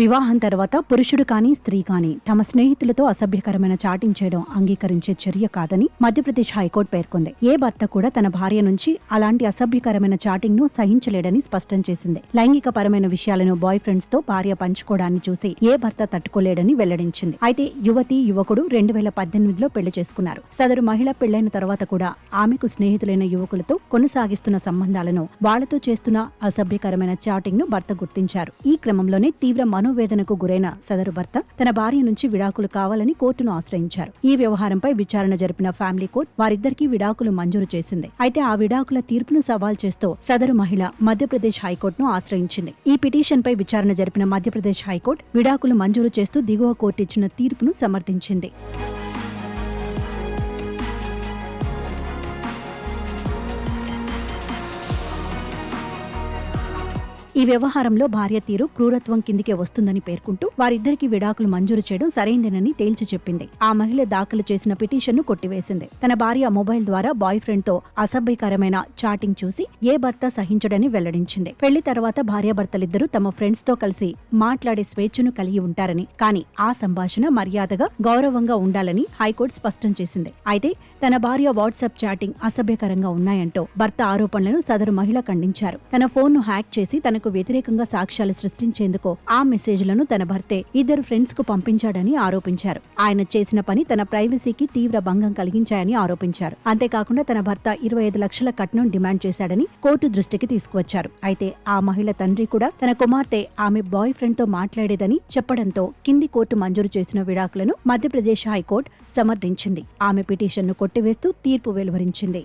వివాహం తర్వాత పురుషుడు కానీ స్త్రీ కానీ తమ స్నేహితులతో అసభ్యకరమైన చాటింగ్ చేయడం అంగీకరించే చర్య కాదని మధ్యప్రదేశ్ హైకోర్టు పేర్కొంది. ఏ భర్త కూడా తన భార్య నుంచి అలాంటి అసభ్యకరమైన చాటింగ్ను సహించలేడని స్పష్టం చేసింది. లైంగిక పరమైన విషయాలను బాయ్ ఫ్రెండ్స్తో భార్య పంచుకోవడాన్ని చూసి ఏ భర్త తట్టుకోలేడని వెల్లడించింది. అయితే యువతి యువకుడు రెండు వేల పద్దెనిమిదిలో పెళ్ళి చేసుకున్నారు. సదరు మహిళ పెళ్ళైన తర్వాత కూడా ఆమెకు స్నేహితులైన యువకులతో కొనసాగిస్తున్న సంబంధాలను వాళ్ళతో చేస్తున్న అసభ్యకరమైన చాటింగ్ను భర్త గుర్తించారు. ఈ క్రమంలోనే తీవ్ర మనోవేదనకు గురైన సదరు భర్త తన భార్య నుంచి విడాకులు కావాలని కోర్టును ఆశ్రయించారు. ఈ వ్యవహారంపై విచారణ జరిపిన ఫ్యామిలీ కోర్టు వారిద్దరికీ విడాకులు మంజూరు చేసింది. అయితే ఆ విడాకుల తీర్పును సవాల్ చేస్తూ సదరు మహిళ మధ్యప్రదేశ్ హైకోర్టును ఆశ్రయించింది. ఈ పిటిషన్ పై విచారణ జరిపిన మధ్యప్రదేశ్ హైకోర్టు విడాకులు మంజూరు చేస్తూ దిగువ కోర్టు ఇచ్చిన తీర్పును సమర్థించింది. ఈ వ్యవహారంలో భార్య తీరు క్రూరత్వం కిందికే వస్తుందని పేర్కొంటూ వారిద్దరికి విడాకులు మంజూరు చేయడం సరైందేనని తేల్చి చెప్పింది. ఆ మహిళ దాఖలు చేసిన పిటిషన్ను కొట్టివేసింది. తన భార్య మొబైల్ ద్వారా బాయ్ ఫ్రెండ్తో అసభ్యకరమైన చాటింగ్ చూసి ఏ భర్త సహించడని వెల్లడించింది. పెళ్ళి తర్వాత భార్యాభర్తలిద్దరూ తమ ఫ్రెండ్స్తో కలిసి మాట్లాడే స్వేచ్ఛను కలిగి ఉంటారని కానీ ఆ సంభాషణ మర్యాదగా గౌరవంగా ఉండాలని హైకోర్టు స్పష్టం చేసింది. అయితే తన భార్య వాట్సాప్ చాటింగ్ అసభ్యకరంగా ఉన్నాయంటూ భర్త ఆరోపణలను సదరు మహిళ ఖండించారు. తన ఫోన్ను హ్యాక్ చేసి తనకు వ్యతిరేకంగా సాక్ష్యాలు సృష్టించేందుకు ఆ మెసేజ్లను తన భర్తే ఇద్దరు ఫ్రెండ్స్కు పంపించాడని ఆరోపించారు. ఆయన చేసిన పని తన ప్రైవసీకి తీవ్ర భంగం కలిగించాయని ఆరోపించారు. అంతేకాకుండా తన భర్త ఇరవై ఐదు లక్షల కట్నం డిమాండ్ చేశాడని కోర్టు దృష్టికి తీసుకువచ్చారు. అయితే ఆ మహిళ తండ్రి కూడా తన కుమార్తె ఆమె బాయ్ ఫ్రెండ్తో మాట్లాడేదని చెప్పడంతో కింది కోర్టు మంజూరు చేసిన విడాకులను మధ్యప్రదేశ్ హైకోర్టు సమర్థించింది. ఆమె పిటిషన్ను కొట్టివేస్తూ తీర్పు వెలువరించింది.